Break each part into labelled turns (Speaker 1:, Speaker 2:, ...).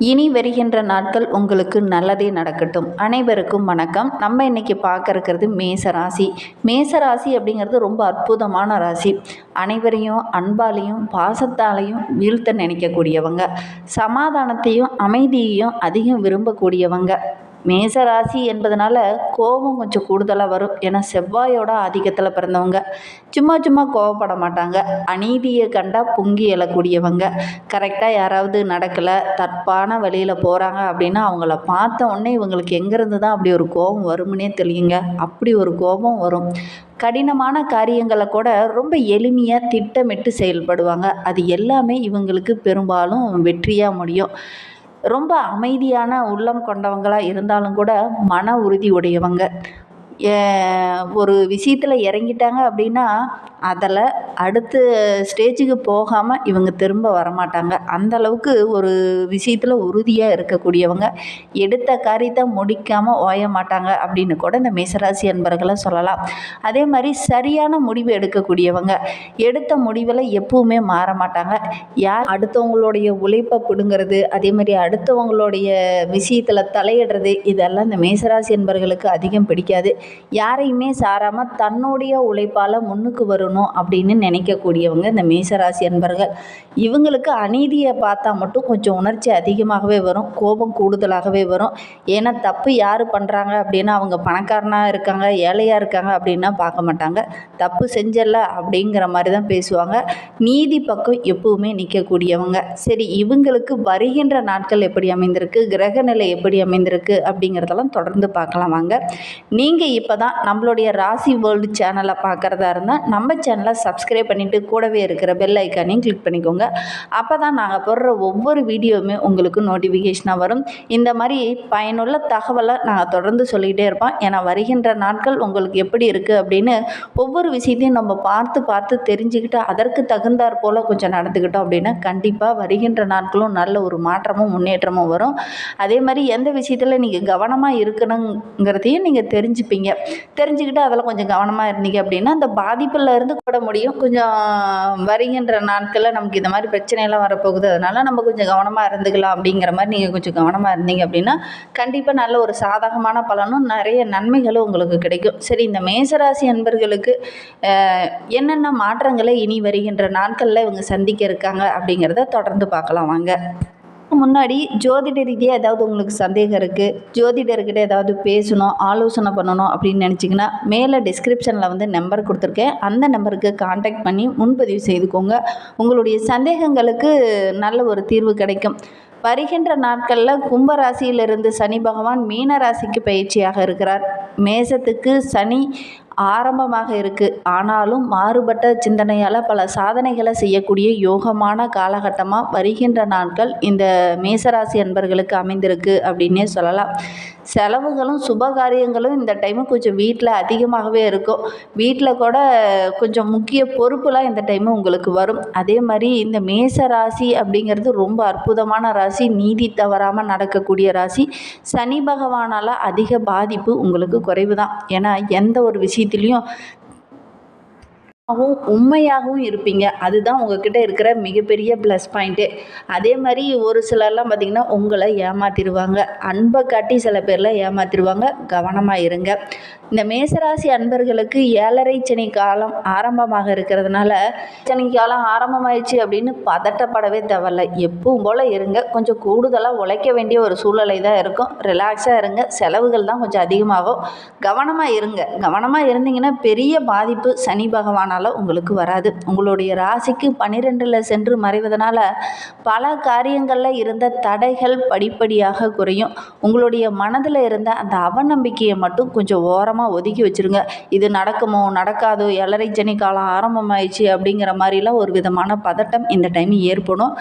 Speaker 1: இனி வருகின்ற நாட்கள் உங்களுக்கு நல்லதே நடக்கட்டும். அனைவருக்கும் வணக்கம். நம்ம இன்னைக்கு பார்க்க இருக்கிறது மேச ராசி. மேச ராசி அப்படிங்கிறது ரொம்ப அற்புதமான ராசி. அனைவரையும் அன்பாலையும் பாசத்தாலையும் வீழ்த்த நினைக்கக்கூடியவங்க. சமாதானத்தையும் அமைதியையும் அதிகம் விரும்பக்கூடியவங்க. மேச ராசி என்பதனால கோபம் கொஞ்சம் கூடுதலாக வரும். ஏன்னா செவ்வாயோட ஆதிக்கத்தில் பிறந்தவங்க. சும்மா சும்மா கோவப்பட மாட்டாங்க. அநீதியை கண்டா பொங்கி எழக்கூடியவங்க. கரெக்டாக யாராவது நடக்கலை தப்பான வழியில் போகிறாங்க அப்படின்னா அவங்கள பார்த்த உடனே இவங்களுக்கு எங்கேருந்து தான் அப்படி ஒரு கோபம் வரும்னே தெரியுங்க. அப்படி ஒரு கோபம் வரும். கடினமான காரியங்களை கூட ரொம்ப எளிமையாக திட்டமிட்டு செயல்படுவாங்க. அது எல்லாமே இவங்களுக்கு பெரும்பாலும் வெற்றியாக முடியும். ரொம்ப அமைதியான உள்ளம் கொண்டவங்களாக இருந்தாலும் கூட மன உறுதி உடையவங்க. ஒரு விஷயத்தில் இறங்கிட்டாங்க அப்படின்னா அதில் அடுத்த ஸ்டேஜுக்கு போகாமல் இவங்க திரும்ப வரமாட்டாங்க. அந்த அளவுக்கு ஒரு விஷயத்தில் உறுதியாக இருக்கக்கூடியவங்க. எடுத்த காரியத்தை முடிக்காமல் ஓய மாட்டாங்க அப்படின்னு கூட இந்த மேசராசி அன்பர்களை சொல்லலாம். அதே மாதிரி சரியான முடிவு எடுக்கக்கூடியவங்க. எடுத்த முடிவில் எப்பவுமே மாற மாட்டாங்க. யார் அடுத்தவங்களுடைய உழைப்பை பிடுங்கிறது அதே மாதிரி அடுத்தவங்களுடைய விஷயத்தில் தலையிடுறது இதெல்லாம் இந்த மேசராசி என்பர்களுக்கு அதிகம் பிடிக்காது. யாரையுமே சாராமல் தன்னுடைய உழைப்பால் முன்னுக்கு வரணும் அப்படின்னு நினைக்கக்கூடியவங்க இந்த மேசராசி அன்பர்கள். இவங்களுக்கு அநீதியை பார்த்தா மட்டும் கொஞ்சம் உணர்ச்சி அதிகமாகவே வரும் கோபம் கூடுதலாகவே வரும். ஏன்னா தப்பு யார் பண்ணுறாங்க அப்படின்னா அவங்க பணக்காரனாக இருக்காங்க ஏழையாக இருக்காங்க அப்படின்னா பார்க்க மாட்டாங்க. தப்பு செஞ்சல அப்படிங்கிற மாதிரி தான் பேசுவாங்க. நீதி பக்கம் எப்பவுமே நிற்கக்கூடியவங்க சரி இவங்களுக்கு வருகின்ற நாட்கள் எப்படி அமைந்திருக்கு கிரக நிலை எப்படி அமைந்திருக்கு அப்படிங்கிறதெல்லாம் தொடர்ந்து பார்க்கலாம் வாங்க. நீங்கள் இப்போ தான் நம்மளுடைய ராசி வேர்ல்டு சேனலை பார்க்குறதா இருந்தால் நம்ம சேனலை சப்ஸ்கிரைப் பண்ணிவிட்டு கூடவே இருக்கிற பெல் ஐக்கானையும் கிளிக் பண்ணிக்கோங்க. அப்போ தான் நாங்கள் போடுற ஒவ்வொரு வீடியோவுமே உங்களுக்கு நோட்டிஃபிகேஷனாக வரும். இந்த மாதிரி பயனுள்ள தகவலை நாங்கள் தொடர்ந்து சொல்லிக்கிட்டே இருப்போம். ஏன்னா வருகின்ற நாட்கள் உங்களுக்கு எப்படி இருக்குது அப்படின்னு ஒவ்வொரு விஷயத்தையும் நம்ம பார்த்து பார்த்து தெரிஞ்சுக்கிட்டு அதற்கு தகுந்தாற் போல் கொஞ்சம் நடந்துக்கிட்டோம் அப்படின்னா கண்டிப்பாக வருகின்ற நாட்களும் நல்ல ஒரு மாற்றமும் முன்னேற்றமும் வரும். அதே மாதிரி எந்த விஷயத்தில் நீங்கள் கவனமாக இருக்கணுங்கிறதையும் நீங்கள் தெரிஞ்சுப்பீங்க. தெரிஞ்சுக்கிட்டு அதில் கொஞ்சம் கவனமாக இருந்தீங்க அப்படின்னா அந்த பாதிப்பில் இருந்து கூட முடியும். கொஞ்சம் வருகின்ற நாட்களில் நமக்கு இந்த மாதிரி பிரச்சனையெல்லாம் வரப்போகுது. அதனால் நம்ம கொஞ்சம் கவனமாக இருந்துக்கலாம் அப்படிங்கிற மாதிரி நீங்கள் கொஞ்சம் கவனமாக இருந்தீங்க அப்படின்னா கண்டிப்பாக நல்ல ஒரு சாதகமான பலனும் நிறைய நன்மைகளும் உங்களுக்கு கிடைக்கும். சரி இந்த மேசராசி அன்பர்களுக்கு என்னென்ன மாற்றங்களை இனி வருகின்ற நாட்களில் இவங்க சந்திக்க இருக்காங்க அப்படிங்கிறத தொடர்ந்து பார்க்கலாம். வாங்க. முன்னாடி ஜோதிட ரீதியாக ஏதாவது உங்களுக்கு சந்தேகம் இருக்குது ஜோதிடர்கிட்ட ஏதாவது பேசணும் ஆலோசனை பண்ணணும் அப்படின்னு நினச்சிங்கன்னா மேலே டிஸ்கிரிப்ஷனில் வந்து நம்பர் கொடுத்துருக்கேன். அந்த நம்பருக்கு காண்டாக்ட் பண்ணி முன்பதிவு செய்துக்கோங்க. உங்களுடைய சந்தேகங்களுக்கு நல்ல ஒரு தீர்வு கிடைக்கும். வருகின்ற நாட்களில் கும்பராசியிலிருந்து சனி பகவான் மீன ராசிக்கு பயிற்சியாக இருக்கிறார். மேசத்துக்கு சனி ஆரம்பமாக இருக்குது ஆனாலும் மாறுபட்ட சிந்தனையால் பல சாதனைகளை செய்யக்கூடிய யோகமான காலகட்டமாக வருகின்ற நாட்கள் இந்த மேசராசி அன்பர்களுக்கு அமைந்திருக்கு அப்படின்னே சொல்லலாம். செலவுகளும் சுபகாரியங்களும் இந்த டைமு கொஞ்சம் வீட்டில் அதிகமாகவே இருக்கும். வீட்டில் கூட கொஞ்சம் முக்கிய பொறுப்புலாம் இந்த டைமு உங்களுக்கு வரும். அதே மாதிரி இந்த மேச ராசி அப்படிங்கிறது ரொம்ப அற்புதமான ராசி. நீதி தவறாமல் நடக்கக்கூடிய ராசி. சனி பகவானால் அதிக பாதிப்பு உங்களுக்கு குறைவு தான் ஏன்னா எந்த ஒரு விஷயத்துலையும் உண்மையாகவும் உண்மையாகவும் இருப்பீங்க. அதுதான் உங்ககிட்ட இருக்கிற மிகப்பெரிய ப்ளஸ் பாயிண்ட்டு அதே மாதிரி ஒரு சிலர்லாம் பார்த்திங்கன்னா உங்களை ஏமாற்றிடுவாங்க அன்பை காட்டி சில பேரில் ஏமாத்திடுவாங்க கவனமாக இருங்க. இந்த மேசராசி அன்பர்களுக்கு ஏழரை சனி காலம் ஆரம்பமாக இருக்கிறதுனால சனி காலம் ஆரம்பமாயிடுச்சு அப்படின்னு பதட்டப்படவே தேவையில்ல. எப்பவும் போல் இருங்க. கொஞ்சம் கூடுதலாக உழைக்க வேண்டிய ஒரு சூழ்நிலை தான் இருக்கும். ரிலாக்ஸாக இருங்க. செலவுகள் தான் கொஞ்சம் அதிகமாகும். கவனமாக இருங்க. கவனமாக இருந்தீங்கன்னா பெரிய பாதிப்பு சனி பகவானால் அதனால் உங்களுக்கு வராது. உங்களுடைய ராசிக்கு பன்னிரெண்டில் சென்று மறைவதனால பல காரியங்களில் இருந்த தடைகள் படிப்படியாக குறையும். உங்களுடைய மனதில் இருந்த அந்த அவநம்பிக்கையை மட்டும் கொஞ்சம் ஓரமாக ஒதுக்கி வச்சுருங்க. இது நடக்குமோ நடக்காதோ எலரை சனி காலம் ஆரம்பமாயிடுச்சு அப்படிங்கிற மாதிரிலாம் ஒரு விதமான பதட்டம் இந்த டைம் ஏற்படும்.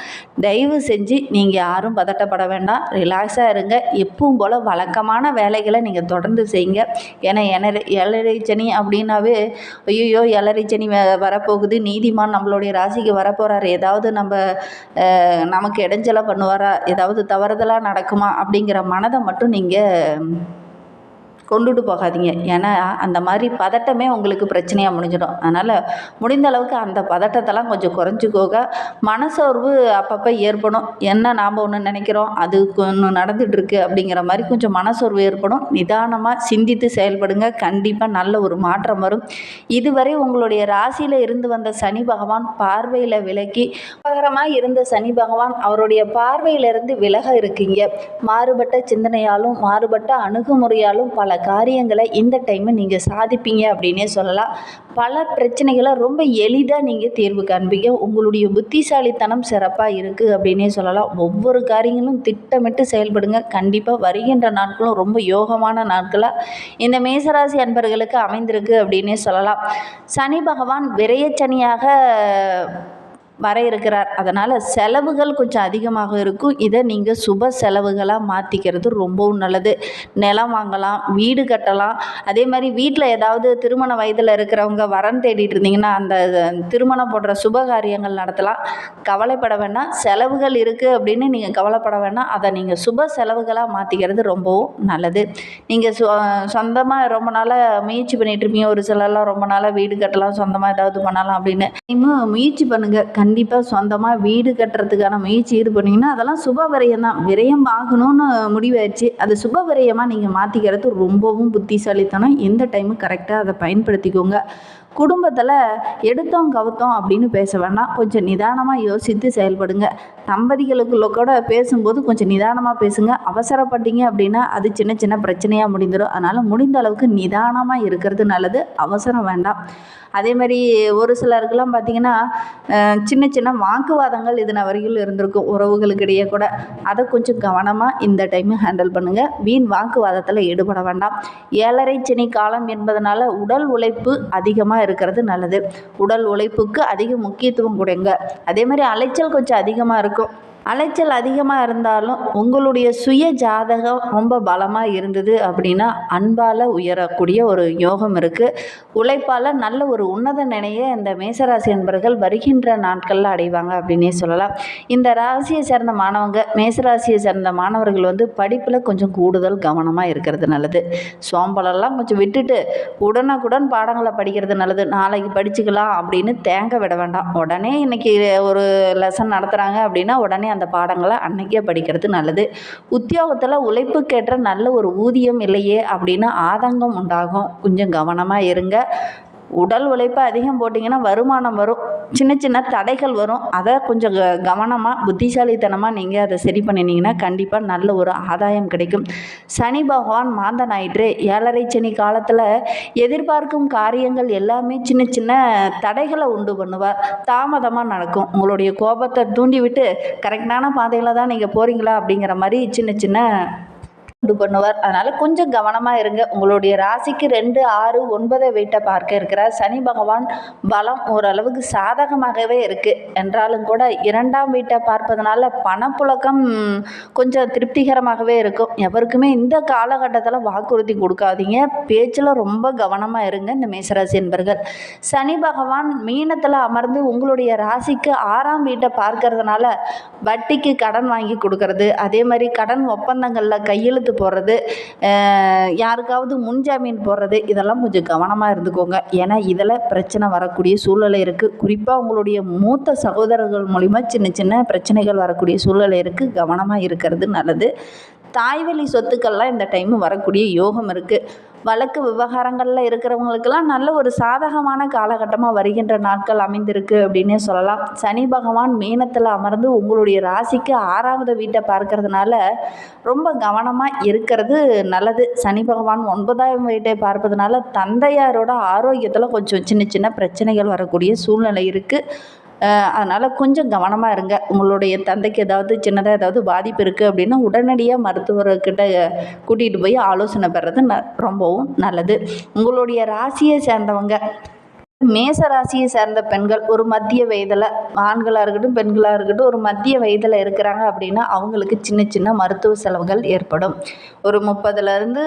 Speaker 1: தயவு செஞ்சு நீங்கள் யாரும் பதட்டப்பட வேண்டாம். ரிலாக்ஸாக இருங்க. எப்பவும் போல் வழக்கமான வேலைகளை நீங்கள் தொடர்ந்து செய்யுங்க. ஏன்னா என எலரை சனி அப்படின்னாவே ஐயோ எலரை சனி வரப்போகுது. நீதிமான் நம்மளுடைய ராசிக்கு வரப்போகிறார் ஏதாவது நம்ம நமக்கு இடைஞ்சலாக பண்ணுவாரா? ஏதாவது தவறுதலாக நடக்குமா? அப்படிங்கிற மனதை மட்டும் நீங்கள் கொண்டுட்டு போகாதீங்க. ஏன்னா அந்த மாதிரி பதட்டமே உங்களுக்கு பிரச்சனையாக முடிஞ்சிடும். அதனால் முடிந்த அளவுக்கு அந்த பதட்டத்தெல்லாம் கொஞ்சம் குறைச்சிக்கோங்க மனசோர்வு அப்பப்போ ஏற்படும். என்ன நாம் ஒன்று நினைக்கிறோம் அது ஒன்று நடந்துகிட்ருக்கு அப்படிங்கிற மாதிரி கொஞ்சம் மனசோர்வு ஏற்படும். நிதானமாக சிந்தித்து செயல்படுங்க. கண்டிப்பாக நல்ல ஒரு மாற்றம் வரும். இதுவரை உங்களுடைய ராசியில் இருந்து வந்த சனி பகவான் பார்வையில் விலக்கி பகரமாக இருந்த சனி பகவான் அவருடைய பார்வையிலிருந்து விலக இருக்கீங்க. மாறுபட்ட சிந்தனையாலும் மாறுபட்ட அணுகுமுறையாலும் பல காரியங்களை இந்த டைமு நீங்கள் சாதிப்பீங்க அப்படின்னே சொல்லலாம். பல பிரச்சனைகளை ரொம்ப எளிதாக நீங்கள் தீர்வு காண்பீங்க. உங்களுடைய புத்திசாலித்தனம் சிறப்பாக இருக்குது அப்படின்னே சொல்லலாம். ஒவ்வொரு காரியங்களும் திட்டமிட்டு செயல்படுங்க. கண்டிப்பாக வருகின்ற நாட்களும் ரொம்ப யோகமான நாட்களாக இந்த மேசராசி அன்பர்களுக்கு அமைந்திருக்கு அப்படின்னே சொல்லலாம். சனி பகவான் விரையச்சனியாக வர இருக்கிறார் அதனால் செலவுகள் கொஞ்சம் அதிகமாக இருக்கும். இதை நீங்கள் சுப செலவுகளாக மாற்றிக்கிறது ரொம்பவும் நல்லது. நிலம் வாங்கலாம் வீடு கட்டலாம். அதே மாதிரி வீட்டில் ஏதாவது திருமண வயதில் இருக்கிறவங்க வரன் தேடிட்டு இருந்தீங்கன்னா அந்த திருமணம் போடுற சுப காரியங்கள் நடத்தலாம். கவலைப்பட வேண்டாம். செலவுகள் இருக்குது அப்படின்னு நீங்கள் கவலைப்பட வேண்டாம். அதை நீங்கள் சுப செலவுகளாக மாற்றிக்கிறது ரொம்பவும் நல்லது. நீங்கள் சொ சொந்தமாக ரொம்ப நாளாக முயற்சி பண்ணிகிட்ருப்பீங்க ஒரு சிலர்லாம் ரொம்ப நாளாக வீடு கட்டலாம் சொந்தமாக ஏதாவது பண்ணலாம் அப்படின்னு. இன்னும் முயற்சி பண்ணுங்கள் கண்டிப்பாக சொந்தமாக வீடு கட்டுறதுக்கான முயற்சி இது பண்ணிங்கன்னா அதெல்லாம் சுப விரயம் தான் விரயம் ஆகணும்னு முடிவாயிடுச்சு. அது சுப விரயமாக நீங்கள் மாற்றிக்கிறது ரொம்பவும் புத்திசாலித்தனம். எந்த டைமு கரெக்டாக அதை பயன்படுத்திக்கோங்க. குடும்பத்தில் எடுத்தோம் கவுத்தோம் அப்படின்னு பேச வேண்டாம். கொஞ்சம் நிதானமாக யோசித்து செயல்படுங்க. தம்பதிகளுக்குள்ள கூட பேசும்போது கொஞ்சம் நிதானமாக பேசுங்க. அவசரப்பட்டீங்க அப்படின்னா அது சின்ன சின்ன பிரச்சனையாக முடிந்துடும் அதனால் முடிந்த அளவுக்கு நிதானமாக இருக்கிறது நல்லது. அவசரம் வேண்டாம். அதே மாதிரி ஒரு சிலருக்கெல்லாம் பார்த்தீங்கன்னா சின்ன சின்ன வாக்குவாதங்கள் இதன வரையில் இருந்திருக்கும். உறவுகளுக்கிடையே கூட. அதை கொஞ்சம் கவனமாக இந்த டைமு ஹேண்டில் பண்ணுங்கள் வீண் வாக்குவாதத்தில் ஈடுபட வேண்டாம். ஏழரை சனி காலம் என்பதனால உடல் உழைப்பு அதிகமாக இருக்கிறது நல்லது. உடல் உழைப்புக்கு அதிக முக்கியத்துவம் கொடுங்க. அதே மாதிரி அலைச்சல் கொஞ்சம் அதிகமாக இருக்கும். அலைச்சல் அதிகமாக இருந்தாலும் உங்களுடைய சுய ஜாதகம் ரொம்ப பலமாக இருந்தது அப்படின்னா அன்பால் உயரக்கூடிய ஒரு யோகம் இருக்குது உழைப்பால் நல்ல ஒரு உன்னத நிலையை இந்த மேசராசி என்பர்கள் வருகின்ற நாட்களில் அடைவாங்க அப்படின்னே சொல்லலாம். இந்த ராசியை சேர்ந்த மாணவங்க மேசராசியை சேர்ந்த மாணவர்கள் வந்து படிப்பில் கொஞ்சம் கூடுதல் கவனமாக இருக்கிறது நல்லது. சோம்பலெல்லாம் கொஞ்சம் விட்டுட்டு உடனுக்குடன் பாடங்களை படிக்கிறது நல்லது. நாளைக்கு படிச்சுக்கலாம் அப்படின்னு தேங்க விட வேண்டாம். உடனே இன்னைக்கு ஒரு லெசன் நடத்துகிறாங்க அப்படின்னா உடனே அந்த பாடங்களை அன்னைக்கே படிக்கிறது நல்லது. உத்தியோகத்தில் உழைப்புக்கேற்ற நல்ல ஒரு ஊதியம் இல்லையே அப்படின்னு ஆதங்கம் உண்டாகும். கொஞ்சம் கவனமாக இருங்க. உடல் உழைப்பு அதிகம் போட்டிங்கன்னா வருமானம் வரும். சின்ன சின்ன தடைகள் வரும். அதை கொஞ்சம் க கவனமாக புத்திசாலித்தனமாக நீங்கள் அதை சரி பண்ணினீங்கன்னா கண்டிப்பாக நல்ல ஒரு ஆதாயம் கிடைக்கும். சனி பகவான் மாந்தன் ஆயிற்று ஏழரை சனி காலத்தில் எதிர்பார்க்கும் காரியங்கள் எல்லாமே சின்ன சின்ன தடைகளை உண்டு பண்ணுவார். தாமதமாக நடக்கும். உங்களுடைய கோபத்தை தூண்டிவிட்டு கரெக்டான பாதையில் தான் நீங்கள் போகிறீங்களா அப்படிங்கிற மாதிரி சின்ன சின்ன உண்டு பண்ணுவார். அதனால் கொஞ்சம் கவனமாக இருங்க. உங்களுடைய ராசிக்கு ரெண்டு ஆறு ஒன்பதை வீட்டை பார்க்க இருக்கிறார் சனி பகவான் பலம் ஓரளவுக்கு சாதகமாகவே இருக்குது என்றாலும் கூட இரண்டாம் வீட்டை பார்ப்பதனால பணப்புழக்கம் கொஞ்சம் திருப்திகரமாகவே இருக்கும். எவருக்குமே இந்த காலகட்டத்தில் வாக்குறுதி கொடுக்காதீங்க. பேச்சில் ரொம்ப கவனமாக இருங்க இந்த மேசராசி என்பர்கள். சனி பகவான் மீனத்தில் அமர்ந்து உங்களுடைய ராசிக்கு ஆறாம் வீட்டை பார்க்கறதுனால வட்டிக்கு கடன் வாங்கி கொடுக்கறது அதே மாதிரி கடன் ஒப்பந்தங்களில் கையெழுத்து போடுறது யாருக்காவது முன்ஜாமீன் போடுறது இதெல்லாம் கொஞ்சம் கவனமாக இருந்துக்கோங்க. ஏன்னா இதில் பிரச்சனை வரக்கூடிய சூழ்நிலை இருக்குது குறிப்பாக உங்களுடைய மூத்த சகோதரர்கள் மூலிமா சின்ன சின்ன பிரச்சனைகள் வரக்கூடிய சூழ்நிலை இருக்குது கவனமாக இருக்கிறது நல்லது. தாய்வழி சொத்துக்கள்லாம் இந்த டைம் வரக்கூடிய யோகம் இருக்குது வழக்கு விவகாரங்களில் இருக்கிறவங்களுக்கெல்லாம் நல்ல ஒரு சாதகமான காலகட்டமாக வருகின்ற நாட்கள் அமைந்திருக்கு அப்படின்னே சொல்லலாம். சனி பகவான் மீனத்தில் அமர்ந்து உங்களுடைய ராசிக்கு ஆறாவது வீட்டை பார்க்கறதுனால ரொம்ப கவனமாக இருக்கிறது நல்லது. சனி பகவான் ஒன்பதாம் வீட்டை பார்ப்பதனால தந்தையாரோட ஆரோக்கியத்தில் கொஞ்சம் சின்ன சின்ன பிரச்சனைகள் வரக்கூடிய சூழ்நிலை இருக்குது அதனால் கொஞ்சம் கவனமாக இருங்க. உங்களுடைய தந்தைக்கு ஏதாவது சின்னதாக ஏதாவது பாதிப்பு இருக்குது அப்படின்னா உடனடியாக மருத்துவர்கிட்ட கூட்டிகிட்டு போய் ஆலோசனை பெறது ந ரொம்பவும் நல்லது. உங்களுடைய ராசியை சேர்ந்தவங்க மேச ராசியை சேர்ந்த பெண்கள் ஒரு மத்திய வயதில் ஆண்களாக இருக்கட்டும் பெண்களாக இருக்கட்டும் ஒரு மத்திய வயதில் இருக்கிறாங்க அப்படின்னா அவங்களுக்கு சின்ன சின்ன மருத்துவ செலவுகள் ஏற்படும். ஒரு முப்பதுலேருந்து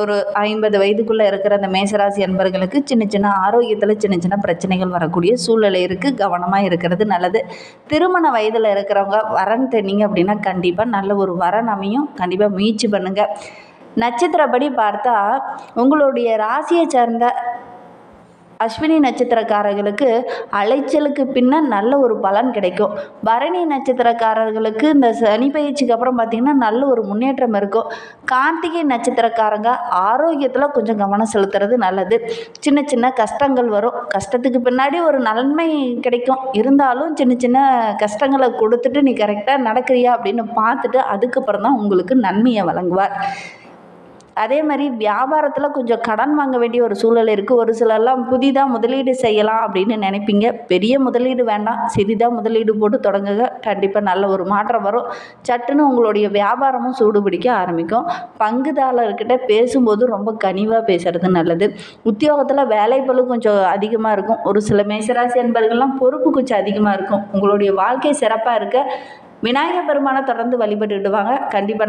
Speaker 1: ஒரு ஐம்பது வயதுக்குள்ளே இருக்கிற அந்த மேசராசி என்பர்களுக்கு சின்ன சின்ன ஆரோக்கியத்தில் சின்ன சின்ன பிரச்சனைகள் வரக்கூடிய சூழ்நிலை இருக்குது கவனமாக இருக்கிறது நல்லது. திருமண வயதில் இருக்கிறவங்க வரன் தென்னிங்க அப்படின்னா கண்டிப்பாக நல்ல ஒரு வரன் அமையும். கண்டிப்பாக முயற்சி பண்ணுங்கள் நட்சத்திரப்படி பார்த்தா உங்களுடைய ராசியை சேர்ந்த அஸ்வினி நட்சத்திரக்காரர்களுக்கு அலைச்சலுக்கு பின்ன நல்ல ஒரு பலன் கிடைக்கும். பரணி நட்சத்திரக்காரர்களுக்கு இந்த சனி பயிற்சிக்கு அப்புறம் பார்த்திங்கன்னா நல்ல ஒரு முன்னேற்றம் இருக்கும். கார்த்திகை நட்சத்திரக்காரங்க ஆரோக்கியத்தில் கொஞ்சம் கவனம் செலுத்துறது நல்லது. சின்ன சின்ன கஷ்டங்கள் வரும். கஷ்டத்துக்கு பின்னாடி ஒரு நன்மை கிடைக்கும். இருந்தாலும் சின்ன சின்ன கஷ்டங்களை கொடுத்துட்டு நீ கரெக்டாக நடக்கிறியா அப்படின்னு பார்த்துட்டு அதுக்கப்புறம் தான் உங்களுக்கு நன்மையை வழங்குவார். அதே மாதிரி வியாபாரத்தில் கொஞ்சம் கடன் வாங்க வேண்டிய ஒரு சூழல் இருக்குது ஒரு சிலர்லாம் புதிதாக முதலீடு செய்யலாம் அப்படின்னு நினைப்பீங்க. பெரிய முதலீடு வேண்டாம். சிறிதாக முதலீடு போட்டு தொடங்குங்க. கண்டிப்பாக நல்ல ஒரு மாற்றம் வரும். சட்டுன்னு உங்களுடைய வியாபாரமும் சூடு பிடிக்க ஆரம்பிக்கும். பங்குதாரர்கிட்ட பேசும்போது ரொம்ப கனிவாக பேசுகிறது நல்லது. உத்தியோகத்தில் வேலைப்பளு கொஞ்சம் அதிகமாக இருக்கும். ஒரு சில மேசராசி என்பர்கள்லாம் பொறுப்பு கொஞ்சம் அதிகமாக இருக்கும். உங்களுடைய வாழ்க்கை சிறப்பாக இருக்க. விநாயகர் பெருமானை தொடர்ந்து வழிபட்டுக்கிட்டு கண்டிப்பாக